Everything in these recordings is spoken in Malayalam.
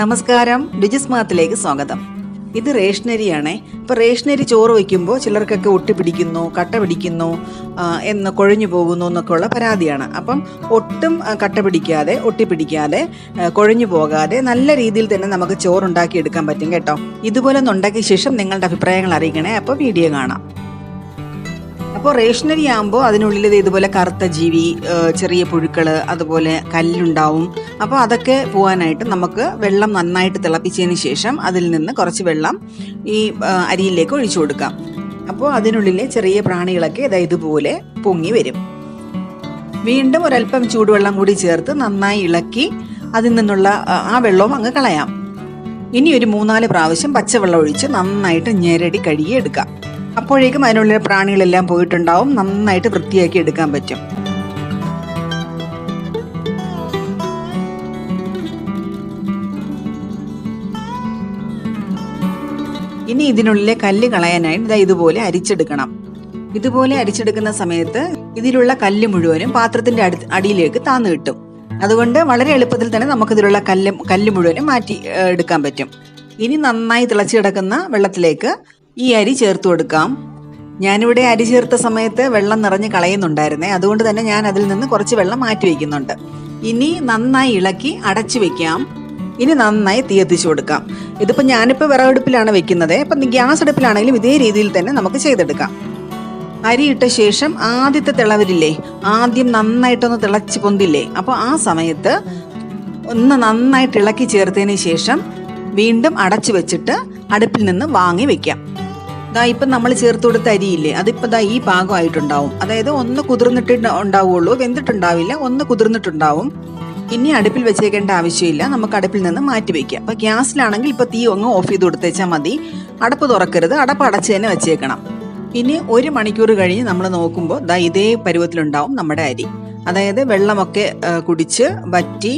നമസ്കാരം. രുചിസ്മാത്തിലേക്ക് സ്വാഗതം. ഇത് റേഷനരിയാണേ. അപ്പോൾ റേഷനരി ചോറ് വയ്ക്കുമ്പോൾ ചിലർക്കൊക്കെ ഒട്ടി പിടിക്കുന്നു കട്ട പിടിക്കുന്നു എന്ന് കുഴഞ്ഞു പോകുന്നു എന്നൊക്കെ ഉള്ള പരാതിയാണ്. അപ്പം ഒട്ടും കട്ട പിടിക്കാതെ ഒട്ടിപ്പിടിക്കാതെ പിടിക്കാതെ കുഴഞ്ഞു പോകാതെ നല്ല രീതിയിൽ തന്നെ നമുക്ക് ചോറുണ്ടാക്കി എടുക്കാൻ പറ്റും കേട്ടോ. ഇതുപോലെ ഒന്ന് ഉണ്ടാക്കിയ ശേഷം നിങ്ങളുടെ അഭിപ്രായങ്ങൾ അറിയിക്കണേ. അപ്പോൾ വീഡിയോ കാണാം. അപ്പോൾ റേഷനറി ആകുമ്പോൾ അതിനുള്ളിൽ ഇതുപോലെ കറുത്ത ജീവി ചെറിയ പുഴുക്കൾ അതുപോലെ കല്ലുണ്ടാവും. അപ്പോൾ അതൊക്കെ പോകാനായിട്ട് നമുക്ക് വെള്ളം നന്നായിട്ട് തിളപ്പിച്ചതിന് ശേഷം അതിൽ നിന്ന് കുറച്ച് വെള്ളം ഈ അരിയിലേക്ക് ഒഴിച്ചു കൊടുക്കാം. അപ്പോൾ അതിനുള്ളിലെ ചെറിയ പ്രാണികളൊക്കെ ഇതാ ഇതുപോലെ പൊങ്ങി വരും. വീണ്ടും ഒരല്പം ചൂടുവെള്ളം കൂടി ചേർത്ത് നന്നായി ഇളക്കി അതിൽ നിന്നുള്ള ആ വെള്ളവും അങ്ങ് കളയാം. ഇനി ഒരു മൂന്നാൽ പ്രാവശ്യം പച്ചവെള്ളം ഒഴിച്ച് നന്നായിട്ട് ഞെരടി കഴുകി എടുക്കാം. അപ്പോഴേക്കും അതിനുള്ളിലെ പ്രാണികളെല്ലാം പോയിട്ടുണ്ടാവും. നന്നായിട്ട് വൃത്തിയാക്കി എടുക്കാൻ പറ്റും. ഇനി ഇതിനുള്ളിലെ കല്ല് കളയാനായിട്ട് ഇതാ ഇതുപോലെ അരിച്ചെടുക്കണം. ഇതുപോലെ അരിച്ചെടുക്കുന്ന സമയത്ത് ഇതിലുള്ള കല്ല് മുഴുവനും പാത്രത്തിന്റെ അടി അടിയിലേക്ക് താന്നു കിട്ടും. അതുകൊണ്ട് വളരെ എളുപ്പത്തിൽ തന്നെ നമുക്കിതിലുള്ള കല്ല് കല്ല് മുഴുവനും മാറ്റി എടുക്കാൻ പറ്റും. ഇനി നന്നായി തിളച്ചു കിടക്കുന്ന വെള്ളത്തിലേക്ക് ഈ അരി ചേർത്ത് കൊടുക്കാം. ഞാനിവിടെ അരി ചേർത്ത സമയത്ത് വെള്ളം നിറഞ്ഞ് കളയുന്നുണ്ടായിരുന്നേ. അതുകൊണ്ട് തന്നെ ഞാൻ അതിൽ നിന്ന് കുറച്ച് വെള്ളം മാറ്റി വയ്ക്കുന്നുണ്ട് ഇനി നന്നായി ഇളക്കി അടച്ചു വെക്കാം. ഇനി നന്നായി തീ എത്തിച്ചു കൊടുക്കാം. ഇതിപ്പോൾ ഞാനിപ്പോൾ വിറകടുപ്പിലാണ് വെക്കുന്നത്. ഇപ്പം ഗ്യാസ് അടുപ്പിലാണെങ്കിലും ഇതേ രീതിയിൽ തന്നെ നമുക്ക് ചെയ്തെടുക്കാം. അരി ഇട്ട ശേഷം ആദ്യത്തെ തിളവരില്ലേ ആദ്യം നന്നായിട്ടൊന്ന് തിളച്ച് പൊന്തില്ലേ? അപ്പോൾ ആ സമയത്ത് ഒന്ന് നന്നായിട്ട് ഇളക്കി ചേർത്തതിന് ശേഷം വീണ്ടും അടച്ചു വെച്ചിട്ട് അടുപ്പിൽ നിന്ന് വാങ്ങി വെക്കാം. ദാ ഇപ്പം നമ്മൾ ചേർത്ത് കൊടുത്ത അരിയില്ലേ അതിപ്പോൾ ദാ ഈ പാകമായിട്ടുണ്ടാവും അതായത് ഒന്ന് കുതിർന്നിട്ട് ഉണ്ടാവുള്ളൂ. വെന്തിട്ടുണ്ടാവില്ല. ഒന്ന് കുതിർന്നിട്ടുണ്ടാവും. ഇനി അടുപ്പിൽ വെച്ചേക്കേണ്ട ആവശ്യമില്ല. നമുക്ക് അടുപ്പിൽ നിന്ന് മാറ്റി വയ്ക്കുക അപ്പോൾ ഗ്യാസിലാണെങ്കിൽ ഇപ്പോൾ തീ ഒന്ന് ഓഫ് ചെയ്ത് കൊടുത്തേച്ചാൽ മതി. അടപ്പ് തുറക്കരുത്. അടപ്പ് അടച്ച് തന്നെ വെച്ചേക്കണം. ഇനി ഒരു മണിക്കൂർ കഴിഞ്ഞ് നമ്മൾ നോക്കുമ്പോൾ ദാ ഇതേ പരുവത്തിലുണ്ടാവും നമ്മുടെ അരി. അതായത് വെള്ളമൊക്കെ കുടിച്ച് വറ്റി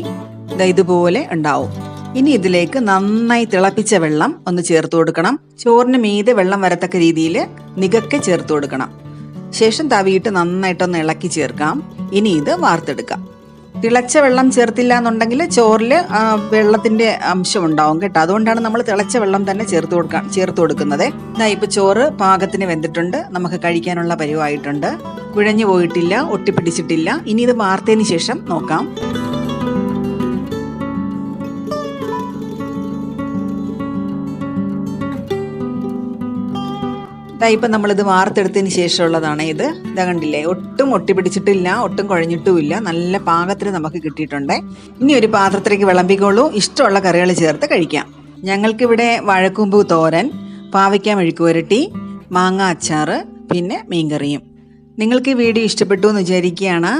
ഇതുപോലെ ഉണ്ടാവും. ഇനി ഇതിലേക്ക് നന്നായി തിളപ്പിച്ച വെള്ളം ഒന്ന് ചേർത്ത് കൊടുക്കണം. ചോറിന് മീതെ വെള്ളം വരത്തക്ക രീതിയിൽ നികക്കെ ചേർത്ത് കൊടുക്കണം. ശേഷം തവിയിട്ട് നന്നായിട്ടൊന്ന് ഇളക്കി ചേർക്കാം. ഇനി ഇത് വാർത്തെടുക്കാം. തിളച്ച വെള്ളം ചേർത്തില്ല എന്നുണ്ടെങ്കിൽ ചോറിൽ വെള്ളത്തിന്റെ അംശം ഉണ്ടാവും കേട്ടോ. അതുകൊണ്ടാണ് നമ്മൾ തിളച്ച വെള്ളം തന്നെ ചേർത്ത് കൊടുക്കാൻ ചേർത്ത് കൊടുക്കുന്നത്. ഇതാ ഇപ്പൊ ചോറ് പാകത്തിന് വെന്തിട്ടുണ്ട്. നമുക്ക് കഴിക്കാനുള്ള പരിവായിട്ടുണ്ട്. കുഴഞ്ഞു പോയിട്ടില്ല ഒട്ടിപ്പിടിച്ചിട്ടില്ല. ഇനി ഇത് വാർത്തതിന് ശേഷം നോക്കാം. ദാ ഇപ്പം നമ്മളിത് വാർത്തെടുത്തതിന് ശേഷമുള്ളതാണ് ഇത്. ഇതാ കണ്ടില്ലേ? ഒട്ടും ഒട്ടി പിടിച്ചിട്ടില്ല ഒട്ടും കുഴഞ്ഞിട്ടുമില്ല. നല്ല പാകത്തിന് നമുക്ക് കിട്ടിയിട്ടുണ്ട്. ഇനി ഒരു പാത്രത്തിലേക്ക് വിളമ്പിക്കോളൂ. ഇഷ്ടമുള്ള കറികൾ ചേർത്ത് കഴിക്കാം. ഞങ്ങൾക്കിവിടെ വഴക്കുമ്പ് തോരൻ പാവയ്ക്ക മെഴുക്കുവരട്ടി മാങ്ങ അച്ചാറ് പിന്നെ മീൻകറിയും. നിങ്ങൾക്ക് ഈ വീഡിയോ ഇഷ്ടപ്പെട്ടു എന്ന് വിചാരിക്കുകയാണ്.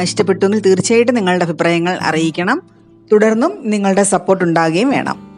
ഇഷ്ടപ്പെട്ടുവെങ്കിൽ തീർച്ചയായിട്ടും നിങ്ങളുടെ അഭിപ്രായങ്ങൾ അറിയിക്കണം. തുടർന്നും നിങ്ങളുടെ സപ്പോർട്ട് ഉണ്ടാകുകയും വേണം.